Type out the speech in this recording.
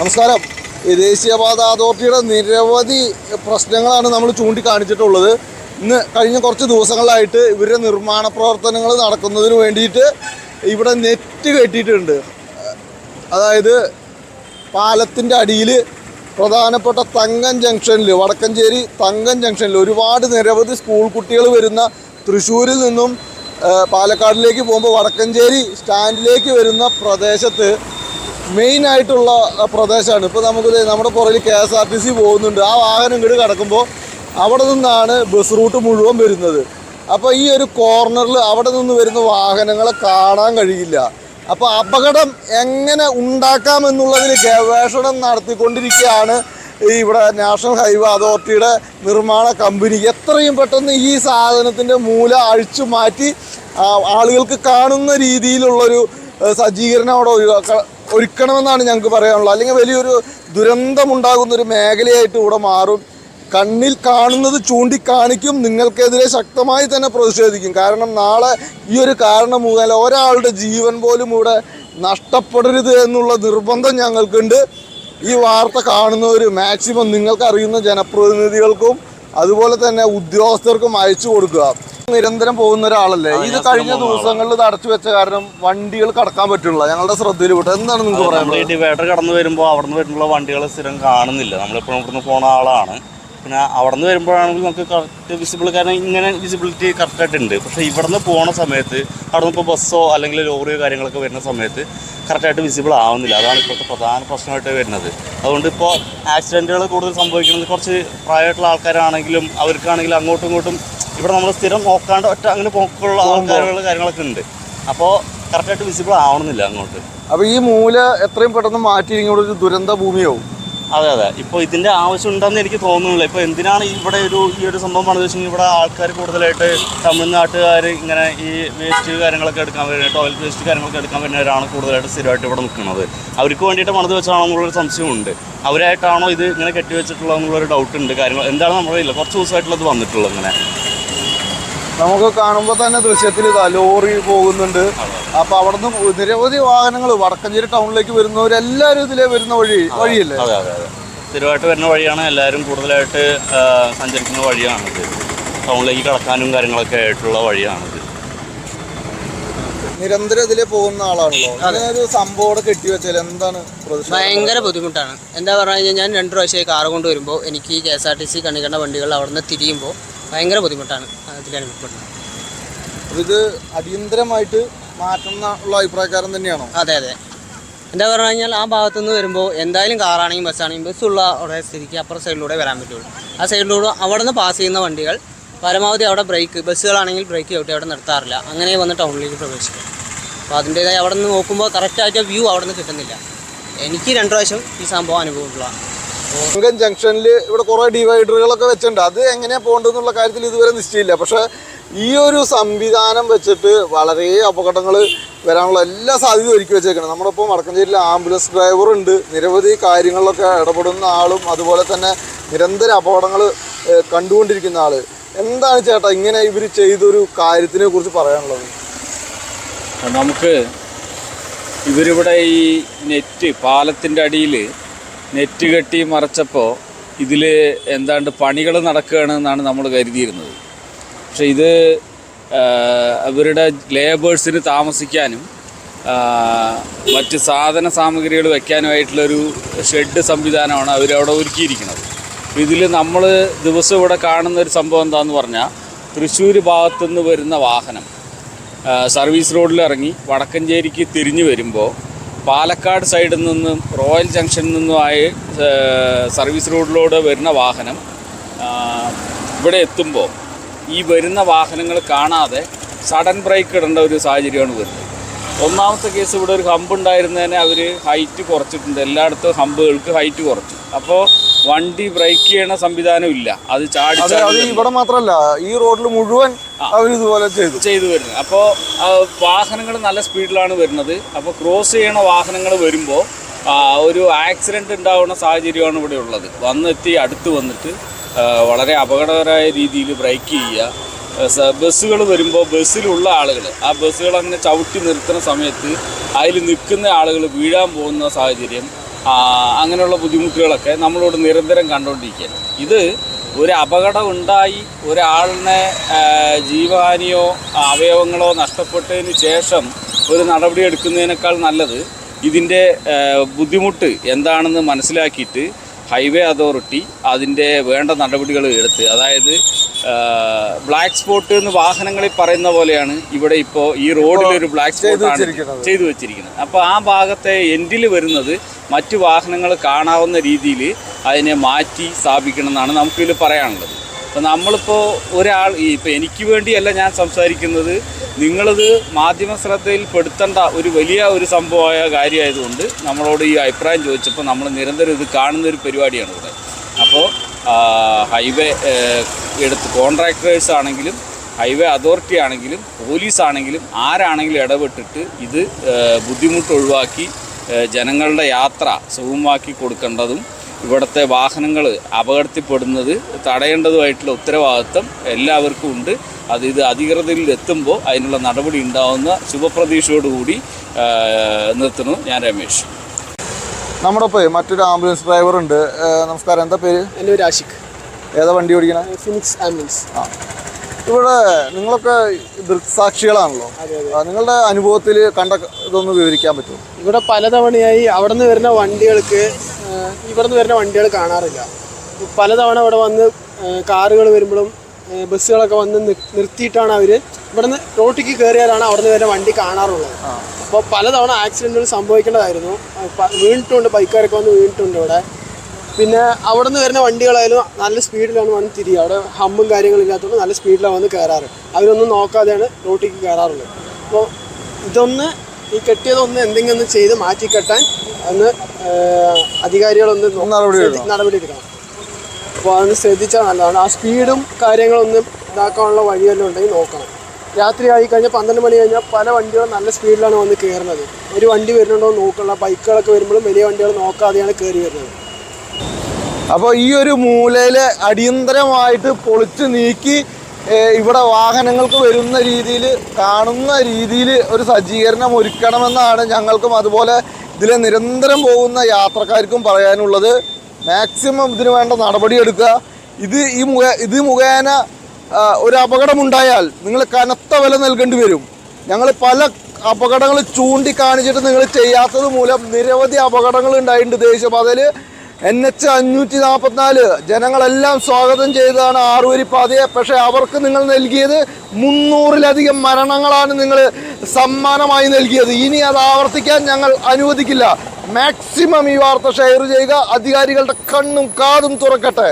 നമസ്കാരം. ദേശീയപാത അതോറിറ്റിയുടെ നിരവധി പ്രശ്നങ്ങളാണ് നമ്മൾ ചൂണ്ടിക്കാണിച്ചിട്ടുള്ളത്. ഇന്ന് കഴിഞ്ഞ കുറച്ച് ദിവസങ്ങളായിട്ട് ഇവരുടെ നിർമ്മാണ പ്രവർത്തനങ്ങൾ നടക്കുന്നതിന് വേണ്ടിയിട്ട് ഇവിടെ നെറ്റ് കെട്ടിയിട്ടുണ്ട്. അതായത് പാലത്തിന്റെ അടിയിൽ പ്രധാനപ്പെട്ട തങ്കം ജംഗ്ഷനിൽ വടക്കഞ്ചേരി തങ്കം ജംഗ്ഷനിൽ ഒരുപാട് നിരവധി സ്കൂൾ കുട്ടികൾ വരുന്ന തൃശ്ശൂരിൽ നിന്നും പാലക്കാടിലേക്ക് പോകുമ്പോൾ വടക്കഞ്ചേരി സ്റ്റാൻഡിലേക്ക് വരുന്ന പ്രദേശത്ത് മെയിൻ ആയിട്ടുള്ള പ്രദേശമാണ്. ഇപ്പോൾ നമുക്ക് നമ്മുടെ പുറകിൽ K S R T C പോകുന്നുണ്ട്. ആ വാഹനം ഇങ്ങോട്ട് കിടക്കുമ്പോൾ അവിടെ നിന്നാണ് ബസ് റൂട്ട് മുഴുവൻ വരുന്നത്. അപ്പോൾ ഈ ഒരു കോർണറിൽ അവിടെ നിന്ന് വരുന്ന വാഹനങ്ങളെ കാണാൻ കഴിയില്ല. അപ്പോൾ അപകടം എങ്ങനെ ഉണ്ടാക്കാം എന്നുള്ളതിൽ ഗവേഷണം നടത്തിക്കൊണ്ടിരിക്കുകയാണ് ഈ ഇവിടെ നാഷണൽ ഹൈവേ അതോറിറ്റിയുടെ നിർമ്മാണ കമ്പനി എത്രയും പെട്ടെന്ന് ഈ സാധനത്തിന്റെ മൂല അഴിച്ചു മാറ്റി ആളുകൾക്ക് കാണുന്ന രീതിയിലുള്ളൊരു സജ്ജീകരണം അവിടെ ഒഴിവാക്ക- ഒരുക്കണമെന്നാണ് ഞങ്ങൾക്ക് പറയാനുള്ളത്. അല്ലെങ്കിൽ വലിയൊരു ദുരന്തമുണ്ടാകുന്ന ഒരു മേഖലയായിട്ട് ഇവിടെ മാറും. കണ്ണിൽ കാണുന്നത് ചൂണ്ടിക്കാണിക്കും നിങ്ങൾക്കെതിരെ ശക്തമായി തന്നെ പ്രതിഷേധിക്കും. കാരണം നാളെ ഈ ഒരു കാരണം മൂലം ഒരാളുടെ ജീവൻ പോലും ഇവിടെ നഷ്ടപ്പെടരുത് എന്നുള്ള നിർബന്ധം ഞങ്ങൾക്കുണ്ട്. ഈ വാർത്ത കാണുന്നവർ മാക്സിമം നിങ്ങൾക്കറിയുന്ന ജനപ്രതിനിധികൾക്കും അതുപോലെ തന്നെ ഉദ്യോഗസ്ഥർക്കും അയച്ചു കൊടുക്കുക. നിരന്തരം പോകുന്ന ഒരാളല്ലേ? ഇത് കഴിഞ്ഞ ദിവസങ്ങളിൽ ഇത് അടച്ചു വെച്ച കാരണം വണ്ടികൾ കടക്കാൻ പറ്റുള്ള ഞങ്ങളുടെ ശ്രദ്ധയിൽ വിട്ടു എന്താണ് നിങ്ങൾക്ക് പറയാനുള്ളത്? ഡിവൈഡർ കടന്നു വരുമ്പോൾ അവിടെ നിന്ന് വരുമ്പോൾ വണ്ടികൾ സ്ഥിരം കാണുന്നില്ല. നമ്മളിപ്പോഴും ഇവിടുന്ന് പോണ ആളാണ്. പിന്നെ അവിടെ നിന്ന് വരുമ്പോഴാണെങ്കിൽ നമുക്ക് കറക്റ്റ് വിസിബിൾ കാരണം ഇങ്ങനെ വിസിബിലിറ്റി കറക്റ്റായിട്ട് ഉണ്ട് പക്ഷേ ഇവിടെ നിന്ന് പോണ സമയത്ത് അവിടെ നിന്ന് ഇപ്പോൾ ബസ്സോ അല്ലെങ്കിൽ ലോറിയോ കാര്യങ്ങളൊക്കെ വരുന്ന സമയത്ത് കറക്റ്റായിട്ട് വിസിബിൾ ആവുന്നില്ല. അതാണ് ഇപ്പോഴത്തെ പ്രധാന പ്രശ്നമായിട്ട് വരുന്നത്. അതുകൊണ്ട് ഇപ്പോൾ ആക്സിഡന്റുകൾ കൂടുതൽ സംഭവിക്കുന്നത് കുറച്ച് പ്രായമായിട്ടുള്ള ആൾക്കാരാണെങ്കിലും അവർക്കാണെങ്കിലും അങ്ങോട്ടും ഇങ്ങോട്ടും ഇവിടെ നമ്മൾ സ്ഥിരം നോക്കാണ്ട് ഒറ്റ അങ്ങനെ പോക്കുള്ള ആൾക്കാരുകൾ കാര്യങ്ങളൊക്കെ ഉണ്ട്. അപ്പോൾ കറക്റ്റായിട്ട് വിസിബിൾ ആവണമെന്നില്ല അങ്ങോട്ട്. അപ്പോൾ ഈ മൂല എത്രയും പെട്ടെന്ന് മാറ്റി ഇങ്ങോട്ടൊരു ദുരന്ത ഭൂമിയാവും. അതെ അതെ. ഇപ്പോൾ ഇതിന്റെ ആവശ്യം ഉണ്ടെന്ന് എനിക്ക് തോന്നുന്നില്ല. ഇപ്പോൾ എന്തിനാണ് ഇവിടെ ഒരു ഈ ഒരു സംഭവം പണിത് ഇവിടെ ആൾക്കാർ കൂടുതലായിട്ട് തമിഴ്നാട്ടുകാർ ഇങ്ങനെ ഈ വേസ്റ്റ് കാര്യങ്ങളൊക്കെ എടുക്കാൻ വരുന്ന ടോയ്ലറ്റ് വേസ്റ്റ് കാര്യങ്ങളൊക്കെ എടുക്കാൻ വരുന്നവരാണ് കൂടുതലായിട്ട് സ്ഥിരമായിട്ട് ഇവിടെ നിൽക്കുന്നത്. അവർക്ക് വേണ്ടിയിട്ട് പണിത് വെച്ചാണോ എന്നുള്ളൊരു സംശയമുണ്ട് അവരായിട്ടാണോ ഇത് ഇങ്ങനെ കെട്ടിവെച്ചിട്ടുള്ളത് എന്നുള്ളൊരു ഡൗട്ട് ഉണ്ട്. കാര്യങ്ങൾ എന്താണ് നമ്മളറിയില്ല കുറച്ച് ദിവസമായിട്ടുള്ളത് വന്നിട്ടുള്ളത് ഇങ്ങനെ. നമുക്ക് കാണുമ്പോൾ തന്നെ ദൃശ്യത്തിൽ ഇതാ ലോറി പോകുന്നുണ്ട്. അപ്പൊ അവിടുന്ന് നിരവധി വാഹനങ്ങൾ വടക്കഞ്ചേരി ടൗണിലേക്ക് വരുന്നവരെല്ലാവരും ഇതിലേ വരുന്ന വഴി വഴിയല്ലേ? അതെ അതെ അതെ. സ്ഥിരമായിട്ട് വരുന്ന വഴിയാണ്. എല്ലാവരും കൂടുതലായിട്ട് സഞ്ചരിക്കുന്ന വഴിയാണിത്. ടൗണിലേക്ക് കടക്കാനും കാര്യങ്ങളൊക്കെ ആയിട്ടുള്ള വഴിയാണിത്. നിരന്തരം ഇതിലേ പോകുന്ന ആളാണല്ലോ. ഒരു സംഭവം കെട്ടിവെച്ചാൽ എന്താണ് ഭയങ്കര ബുദ്ധിമുട്ടാണ്. എന്താ പറഞ്ഞു കഴിഞ്ഞാൽ ഞാൻ രണ്ടു പ്രാവശ്യമായി കാറ് കൊണ്ടുവരുമ്പോൾ എനിക്ക് ഈ K S R T C കണികണ്ട വണ്ടികൾ അവിടെ നിന്ന് തിരിയുമ്പോൾ ഭയങ്കര ബുദ്ധിമുട്ടാണ്. അതിൽ അനുഭവപ്പെടുന്നത് അപ്പൊ ഇത് അടിയന്തരമായിട്ട് മാറ്റണം ഉള്ള അഭിപ്രായക്കാരൻ തന്നെയാണോ? അതെ അതെ. എന്താ പറഞ്ഞു കഴിഞ്ഞാൽ ആ ഭാഗത്തു നിന്ന് വരുമ്പോൾ എന്തായാലും കാറാണെങ്കിലും ബസ്സാണെങ്കിലും ബസ്സുള്ള അവിടെ സ്ഥിതിക്ക് അപ്പുറം സൈഡിലൂടെ വരാൻ പറ്റുള്ളൂ. ആ സൈഡിലൂടെ അവിടെ നിന്ന് പാസ് ചെയ്യുന്ന വണ്ടികൾ പരമാവധി അവിടെ ബ്രേക്ക് ബസ്സുകളാണെങ്കിൽ ബ്രേക്ക് ചവിട്ടി അവിടെ നിർത്താറില്ല. അങ്ങനെ വന്ന് ടൗണിലേക്ക് പ്രവേശിക്കും. അപ്പോൾ അതിന്റേതായ അവിടെ നിന്ന് നോക്കുമ്പോൾ കറക്റ്റായിട്ട് വ്യൂ അവിടെ നിന്ന് കിട്ടുന്നില്ല. എനിക്ക് രണ്ട് പ്രാവശ്യം ഈ സംഭവം അനുഭവമുള്ളതാണ്. തങ്കം ജംഗ്ഷനിൽ ഇവിടെ കുറെ ഡിവൈഡറുകളൊക്കെ വെച്ചിട്ടുണ്ട്. അത് എങ്ങനെയാ പോകേണ്ടതെന്നുള്ള കാര്യത്തിൽ ഇതുവരെ നിശ്ചയില്ല പക്ഷെ ഈ ഒരു സംവിധാനം വെച്ചിട്ട് വളരെ അപകടങ്ങൾ വരാനുള്ള എല്ലാ സാധ്യതയും ഒരുക്കി വെച്ചേക്കണം. നമ്മുടെ ഇപ്പോൾ വടക്കഞ്ചേരിയിൽ ആംബുലൻസ് ഡ്രൈവറുണ്ട് നിരവധി കാര്യങ്ങളിലൊക്കെ ഇടപെടുന്ന ആളും അതുപോലെ തന്നെ നിരന്തര അപകടങ്ങൾ കണ്ടുകൊണ്ടിരിക്കുന്ന ആൾ എന്താണ് ചേട്ടാ ഇങ്ങനെ ഇവർ ചെയ്തൊരു കാര്യത്തിനെ കുറിച്ച് പറയാനുള്ളത്? നമുക്ക് ഇവരിവിടെ ഈ നെറ്റ് പാലത്തിന്റെ അടിയിൽ നെറ്റ് കെട്ടി മറച്ചപ്പോൾ ഇതിൽ എന്താണ്ട് പണികൾ നടക്കുകയാണ് എന്നാണ് നമ്മൾ കരുതിയിരുന്നത്. പക്ഷെ ഇത് അവരുടെ ലേബേഴ്സിന് താമസിക്കാനും മറ്റ് സാധന സാമഗ്രികൾ വയ്ക്കാനുമായിട്ടുള്ളൊരു ഷെഡ് സംവിധാനമാണ് അവരവിടെ ഒരുക്കിയിരിക്കുന്നത്. ഇതിൽ നമ്മൾ ദിവസം ഇവിടെ കാണുന്ന ഒരു സംഭവം എന്താണെന്ന് പറഞ്ഞാൽ തൃശ്ശൂർ ഭാഗത്തുനിന്ന് വരുന്ന വാഹനം സർവീസ് റോഡിൽ ഇറങ്ങി വടക്കഞ്ചേരിക്ക് തിരിഞ്ഞു വരുമ്പോൾ പാലക്കാട് സൈഡിൽ നിന്നും റോയൽ ജംഗ്ഷനിൽ നിന്നുമായി സർവീസ് റോഡിലൂടെ വരുന്ന വാഹനം ഇവിടെ എത്തുമ്പോൾ ഈ വരുന്ന വാഹനങ്ങൾ കാണാതെ സഡൻ ബ്രേക്ക് ഇടേണ്ട ഒരു സാഹചര്യമാണ് വരുന്നത്. ഒന്നാമത്തെ കേസ് ഇവിടെ ഒരു ഹമ്പ് ഉണ്ടായിരുന്നതിനെ അവർ ഹൈറ്റ് കുറച്ചിട്ടുണ്ട്. എല്ലായിടത്തും ഹമ്പുകൾക്ക് ഹൈറ്റ് കുറച്ചു. അപ്പോൾ വണ്ടി ബ്രേക്ക് ചെയ്യണ സംവിധാനം ഇല്ല. അത് ചാടി അത് ഇവിടെ മാത്രമല്ല ഈ റോഡിൽ മുഴുവൻ അവർ ഇതുപോലെ ചെയ്തു. ചെയ്തു വരുന്നത്. അപ്പോൾ വാഹനങ്ങൾ നല്ല സ്പീഡിലാണ് വരുന്നത്. അപ്പോൾ ക്രോസ് ചെയ്യണ വാഹനങ്ങൾ വരുമ്പോൾ ഒരു ആക്സിഡന്റ് ഉണ്ടാവുന്ന സാഹചര്യമാണ് ഇവിടെ ഉള്ളത്. വന്നെത്തി അടുത്ത് വന്നിട്ട് വളരെ അപകടകരമായ രീതിയിൽ ബ്രേക്ക് ചെയ്യുക. ബസ്സുകൾ വരുമ്പോൾ ബസ്സിലുള്ള ആളുകൾ ആ ബസ്സുകൾ അങ്ങനെ ചവിട്ടി നിർത്തുന്ന സമയത്ത് അതിൽ നിൽക്കുന്ന ആളുകൾ വീഴാൻ പോകുന്ന സാഹചര്യം അങ്ങനെയുള്ള ബുദ്ധിമുട്ടുകളൊക്കെ നമ്മളോട് നിരന്തരം കണ്ടുകൊണ്ടിരിക്കുകയാണ് ഇത് ഒരു അപകടം ഉണ്ടായി ഒരാളിനെ ജീവഹാനിയോ അവയവങ്ങളോ നഷ്ടപ്പെട്ടതിന് ശേഷം ഒരു നടപടി എടുക്കുന്നതിനേക്കാൾ നല്ലത് ഇതിന്റെ ബുദ്ധിമുട്ട് എന്താണെന്ന് മനസ്സിലാക്കിയിട്ട് ഹൈവേ അതോറിറ്റി അതിന്റെ വേണ്ട നടപടികൾ എടുത്ത് അതായത് ബ്ലാക്ക് സ്പോട്ട് എന്ന് വാഹനങ്ങളിൽ പറയുന്ന പോലെയാണ് ഇവിടെ ഇപ്പോൾ ഈ റോഡിൽ ഒരു ബ്ലാക്ക് സ്പോട്ടാണ്. ചെയ്തു വെച്ചിരിക്കുന്നത് അപ്പോൾ ആ ഭാഗത്തെ എൻഡിൽ വരുന്നത് മറ്റു വാഹനങ്ങൾ കാണാവുന്ന രീതിയിൽ അതിനെ മാറ്റി സ്ഥാപിക്കണം എന്നാണ് നമുക്കിതിൽ പറയാനുള്ളത് അപ്പോൾ നമ്മളിപ്പോൾ ഒരാൾ ഇപ്പോൾ എനിക്ക് വേണ്ടിയല്ല ഞാൻ സംസാരിക്കുന്നത് നിങ്ങളത് മാധ്യമ ശ്രദ്ധയിൽപ്പെടുത്തേണ്ട ഒരു വലിയ ഒരു സംഭവമായ കാര്യമായതുകൊണ്ട് നമ്മളോട് ഈ അഭിപ്രായം ചോദിച്ചപ്പോൾ നമ്മൾ നിരന്തരം ഇത് കാണുന്ന ഒരു പരിപാടിയാണ് ഇവിടെ. അപ്പോൾ ഹൈവേ എടുത്ത് കോൺട്രാക്ടേഴ്സ് ആണെങ്കിലും ഹൈവേ അതോറിറ്റി ആണെങ്കിലും പോലീസ് ആണെങ്കിലും ആരാണെങ്കിലും ഇടപെട്ടിട്ട് ഇത് ബുദ്ധിമുട്ട് ഒഴിവാക്കി ജനങ്ങളുടെ യാത്ര സുഗമമാക്കി കൊടുക്കേണ്ടതും ഇവിടുത്തെ വാഹനങ്ങൾ അപകടത്തിൽപ്പെടുന്നത് തടയേണ്ടതുമായിട്ടുള്ള ഉത്തരവാദിത്വം എല്ലാവർക്കും ഉണ്ട്. അത് ഇത് അധികൃതരിൽ എത്തുമ്പോൾ അതിനുള്ള നടപടി ഉണ്ടാവുന്ന ശുഭപ്രതീക്ഷയോടുകൂടി നിർത്തുന്നു ഞാൻ രമേശ്. നമ്മുടെ ഒപ്പം മറ്റൊരു ആംബുലൻസ് ഡ്രൈവർ ഉണ്ട്. നമസ്കാരം. എന്താ പേര്? എന്റെ പേര് ആഷിഖ്. ഏതാ വണ്ടി ഓടിക്കണേ? ഫിനിക്സ് ആംബുലൻസ് ആ. ഇവിടെ നിങ്ങളൊക്കെ ദൃക്സാക്ഷികളാണല്ലോ. നിങ്ങളുടെ അനുഭവത്തിൽ കണ്ട ഇതൊന്ന് വിവരിക്കാൻ പറ്റുമോ? ഇവിടെ പലതവണയായി അവിടെ നിന്ന് വരുന്ന വണ്ടികൾക്ക് ഇവിടെ നിന്ന് വരുന്ന വണ്ടികൾ കാണാറില്ല. പലതവണ ഇവിടെ വന്ന് കാറുകൾ വരുമ്പോഴും ബസ്സുകളൊക്കെ വന്ന് നിർത്തിയിട്ടാണ് അവർ ഇവിടുന്ന് റോട്ടിക്ക് കയറിയാലാണ് അവിടെ നിന്ന് വരുന്ന വണ്ടി കാണാറുള്ളത്. അപ്പോൾ പലതവണ ആക്സിഡന്റുകൾ സംഭവിക്കേണ്ടതായിരുന്നു. വീണിട്ടുണ്ട് ബൈക്കാരൊക്കെ വന്ന് വീണിട്ടുണ്ട് ഇവിടെ. പിന്നെ അവിടെ നിന്ന് വരുന്ന വണ്ടികളായാലും നല്ല സ്പീഡിലാണ് വന്ന് തിരിയുക. അവിടെ ഹമ്മും കാര്യങ്ങളും ഇല്ലാത്തതുകൊണ്ട് നല്ല സ്പീഡിലാണ് വന്ന് കയറാറ്. അവരൊന്നും നോക്കാതെയാണ് റോട്ടിക്ക് കയറാറുള്ളത്. അപ്പോൾ ഇതൊന്ന് ഈ കെട്ടിയതൊന്ന് എന്തെങ്കിലും ഒന്ന് ചെയ്ത് മാറ്റിക്കെട്ടാൻ ഒന്ന് അധികാരികളൊന്ന് നടപടി എടുക്കണം അപ്പോൾ അതൊന്ന് ശ്രദ്ധിച്ചാൽ നല്ലതാണ്. ആ സ്പീഡും കാര്യങ്ങളൊന്നും ഇതാക്കാനുള്ള വഴിയെല്ലാം ഉണ്ടെങ്കിൽ നോക്കണം. രാത്രി ആയി കഴിഞ്ഞാൽ പന്ത്രണ്ട് മണി കഴിഞ്ഞാൽ പല വണ്ടികളും നല്ല സ്പീഡിലാണ് വന്ന് കയറുന്നത് ഒരു വണ്ടി വരുന്നുണ്ടോ എന്ന് നോക്കണം ബൈക്കുകളൊക്കെ വരുമ്പോഴും വലിയ വണ്ടികൾ നോക്കാതെയാണ് കയറി വരുന്നത്. അപ്പോൾ ഈ ഒരു മൂലയിലെ അടിയന്തരമായിട്ട് പൊളിച്ച് നീക്കി ഇവിടെ വാഹനങ്ങൾക്ക് വരുന്ന രീതിയിൽ കാണുന്ന രീതിയിൽ ഒരു സജ്ജീകരണം ഒരുക്കണമെന്നാണ് ഞങ്ങൾക്കും അതുപോലെ ഇതിലെ നിരന്തരം പോകുന്ന യാത്രക്കാർക്കും പറയാനുള്ളത് മാക്സിമം ഇതിന് വേണ്ട നടപടിയെടുക്കുക ഇത് ഈ മുഖ ഇത് മുഖേന ഒരു അപകടമുണ്ടായാൽ നിങ്ങൾ കനത്ത വില നൽകേണ്ടി വരും. ഞങ്ങൾ പല അപകടങ്ങൾ ചൂണ്ടിക്കാണിച്ചിട്ട് നിങ്ങൾ ചെയ്യാത്തത് മൂലം നിരവധി അപകടങ്ങൾ ഉണ്ടായിട്ടുണ്ട് ദേശീയപാതയിൽ എൻ എച്ച് അഞ്ഞൂറ്റി നാൽപ്പത്തിനാല് ജനങ്ങളെല്ലാം സ്വാഗതം ചെയ്തതാണ് ആറുവരി പാതയെ. പക്ഷേ അവർക്ക് നിങ്ങൾ നൽകിയത് മുന്നൂറിലധികം മരണങ്ങളാണ് നിങ്ങൾ സമ്മാനമായി നൽകിയത്. ഇനി അത് ആവർത്തിക്കാൻ ഞങ്ങൾ അനുവദിക്കില്ല. മാക്സിമം ഈ വാർത്ത ഷെയർ ചെയ്യുക. അധികാരികളുടെ കണ്ണും കാതും തുറക്കട്ടെ.